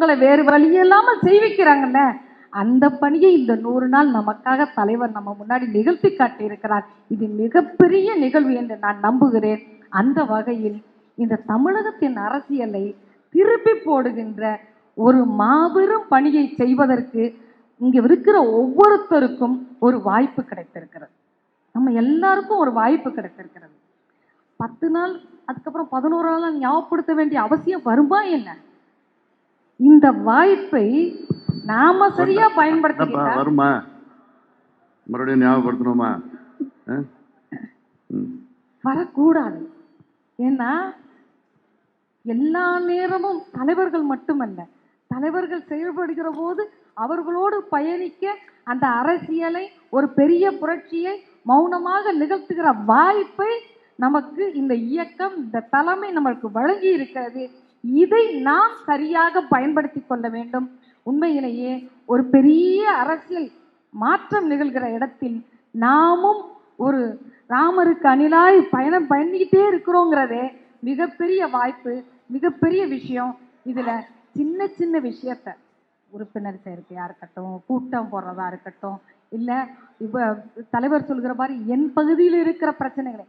உங்களை வேறு வழி இல்லாமல் செய்விக்கிறாங்கண்ணே அந்த பணியை இந்த நூறு நாள் நமக்காக தலைவர் நம்ம முன்னாடி நிகழ்த்தி காட்டியிருக்கிறார். இது மிகப்பெரிய நிகழ்வு என்று நான் நம்புகிறேன். அந்த வகையில் இந்த தமிழகத்தின் அரசியலை திருப்பி போடுகின்ற ஒரு மாபெரும் பணியை செய்வதற்கு இங்க இருக்கிற ஒவ்வொருத்தருக்கும் ஒரு வாய்ப்பு கிடைத்திருக்கிறது. நம்ம எல்லாருக்கும் ஒரு வாய்ப்பு கிடைத்திருக்கிறது. பத்து நாள் அதுக்கப்புறம் பதினோரு நாள் ஞாபகப்படுத்த வேண்டிய அவசியம் வருமா என்ன? இந்த வாய்ப்பை நாம சரியா பயன்படுத்திக்கிட்டா வருமா? மறுபடியும் ஞாபகப்படுத்தணுமா. வரக்கூடாது. ஏன்னா எல்லா நேரமும் தலைவர்கள் மட்டுமல்ல. தலைவர்கள் செயல்படுகிற போது அவர்களோடு பயணிக்க அந்த அரசியலை ஒரு பெரிய புரட்சியை மௌனமாக நிகழ்த்துகிற வாய்ப்பை நமக்கு இந்த இயக்கம் இந்த தலைமை நமக்கு வழங்கி இருக்கிறது இதை நாம் சரியாக பயன்படுத்தி கொள்ள வேண்டும். உண்மையிலேயே ஒரு பெரிய அரசியல் மாற்றம் நிகழ்கிற இடத்தில் நாமும் ஒரு ராமருக்கு அணிலாய் பயணம் பண்ணிக்கிட்டே இருக்கிறோங்கிறதே மிகப்பெரிய வாய்ப்பு மிகப்பெரிய விஷயம். இதில் சின்ன சின்ன விஷயத்த உறுப்பினர் சேர்க்கையாக இருக்கட்டும் கூட்டம் போடுறதா இருக்கட்டும் இல்லை இப்போ தலைவர் சொல்கிற மாதிரி என் பகுதியில் இருக்கிற பிரச்சனைகளை.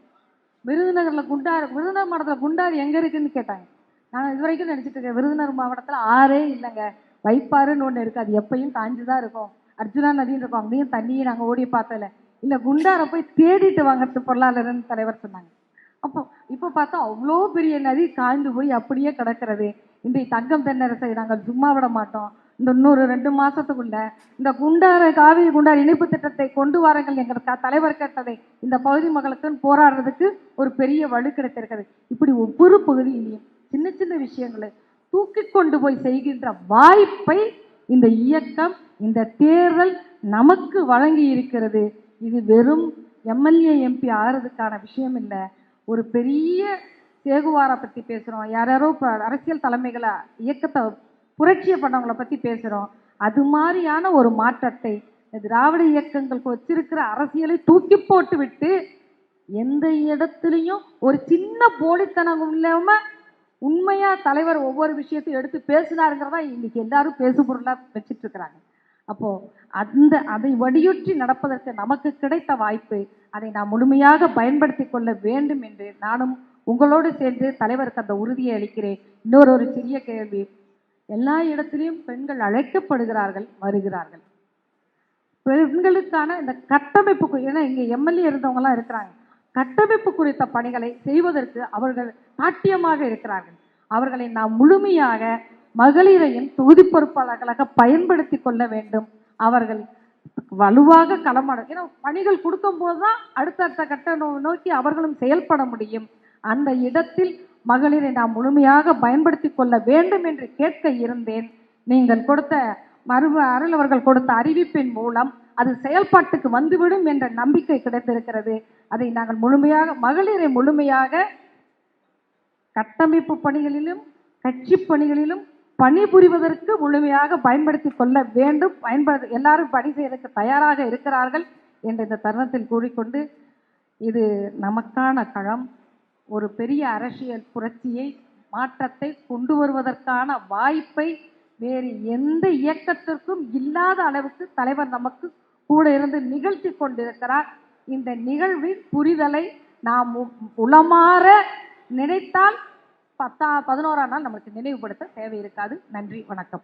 விருதுநகரில் குண்டார் விருதுநகர் மாவட்டத்தில் குண்டார் எங்கே இருக்குன்னு கேட்டாங்க. நான் இது வரைக்கும் நினைச்சிட்டு இருக்கேன். விருதுநகர் மாவட்டத்தில் ஆறே இல்லைங்க. வைப்பாருன்னு ஒன்று இருக்குது அது எப்பயும் காஞ்சுதான் இருக்கும். அர்ஜுனா நதின்னு இருக்கும். அங்கேயும் தண்ணியை நாங்கள் ஓடி பார்த்தல இல்லை குண்டாரை போய் தேடிட்டு வாங்கிறது பொருளாளர்னு தலைவர் சொன்னாங்க. அப்போ இப்போ பார்த்தா அவ்வளோ பெரிய நதி காய்ந்து போய் அப்படியே கிடக்கிறது. இன்றைய தங்கம் தென்னரசை நாங்கள் சும்மா விட மாட்டோம். இந்த இன்னொரு ரெண்டு மாசத்துக்குள்ள இந்த குண்டார காவிரி குண்டார் இணைப்பு திட்டத்தை கொண்டு வாருங்கள் எங்கள் தலைவர் கேட்டதை இந்த பகுதி மக்களுக்கு போராடுறதுக்கு ஒரு பெரிய வலு கிடைத்திருக்கிறது. இப்படி ஒவ்வொரு பகுதியிலையும் சின்ன சின்ன விஷயங்களை தூக்கி கொண்டு போய் செய்கின்ற வாய்ப்பை இந்த இயக்கம் இந்த தேர்தல் நமக்கு வழங்கி இருக்கிறது. இது வெறும் எம்எல்ஏ எம்பி ஆகிறதுக்கான விஷயம் இல்லை. ஒரு பெரிய சேகுவாரை பற்றி பேசுகிறோம் யாரோ இப்போ அரசியல் தலைமைகளை இயக்கத்தை புரட்சியை பண்ணவங்கள பற்றி பேசுகிறோம் அது மாதிரியான ஒரு மாற்றத்தை திராவிட இயக்கங்களுக்கு வச்சிருக்கிற அரசியலை தூக்கி போட்டு விட்டு எந்த இடத்துலையும் ஒரு சின்ன போலித்தனம் இல்லாமல் உண்மையாக தலைவர் ஒவ்வொரு விஷயத்தையும் எடுத்து பேசினாருங்கிறதா இன்றைக்கி எல்லாரும் பேசு பொருளாக வச்சிட்டு இருக்கிறாங்க. அந்த அதை வடியுற்றி நடப்பதற்கு நமக்கு கிடைத்த வாய்ப்பு அதை நாம் முழுமையாக பயன்படுத்தி கொள்ள வேண்டும் என்று நானும் உங்களோடு சேர்ந்து தலைவருக்கு அந்த உறுதியை அளிக்கிறேன். இன்னொரு ஒரு சிறிய கேள்வி. எல்லா இடத்திலையும் பெண்கள் அழைக்கப்படுகிறார்கள் வருகிறார்கள். பெண்களுக்கான இந்த கட்டமைப்புக்கு ஏன்னா இங்கே எம்எல்ஏ இருந்தவங்கலாம் இருக்கிறாங்க. கட்டமைப்பு குறித்த பணிகளை செய்வதற்கு அவர்கள் நாட்டியமாக இருக்கிறார்கள். அவர்களை நாம் முழுமையாக மகளிரையும் தொகுதி பொறுப்பாளர்களாக பயன்படுத்தி கொள்ள வேண்டும். அவர்கள் வலுவாக களமாட ஏன்னா பணிகள் கொடுக்கும்போது தான் அடுத்தடுத்த கட்ட நோக்கி அவர்களும் செயல்பட முடியும். அந்த இடத்தில் மகளிரை நாம் முழுமையாக பயன்படுத்தி கொள்ள வேண்டும் என்று கேட்க இருந்தேன். நீங்கள் கொடுத்த மருவ அருள் அவர்கள் கொடுத்த அறிவிப்பின் மூலம் அது செயல்பாட்டுக்கு வந்துவிடும் என்ற நம்பிக்கை கிடைத்திருக்கிறது. அதை நாங்கள் முழுமையாக மகளிரை முழுமையாக கட்டமைப்பு பணிகளிலும் கட்சி பணிகளிலும் பணிபுரிவதற்கு முழுமையாக பயன்படுத்தி கொள்ள வேண்டும். பயன்படு எல்லாரும் பணி செய்வதற்கு தயாராக இருக்கிறார்கள் என்ற இந்த தருணத்தில் கூறிக்கொண்டு இது நமக்கான களம். ஒரு பெரிய அரசியல் புரட்சியை மாற்றத்தை கொண்டு வருவதற்கான வாய்ப்பை வேறு எந்த இயக்கத்திற்கும் இல்லாத அளவுக்கு தலைவர் நமக்கு கூட இருந்து நிகழ்த்தி கொண்டிருக்கிறார். இந்த நிகழ்வின் புரிதலை நாம் உ- உளமாற நினைத்தால் பத்தா பதினோராம் நாள் நமக்கு நினைவுபடுத்த தேவை இருக்காது நன்றி வணக்கம்.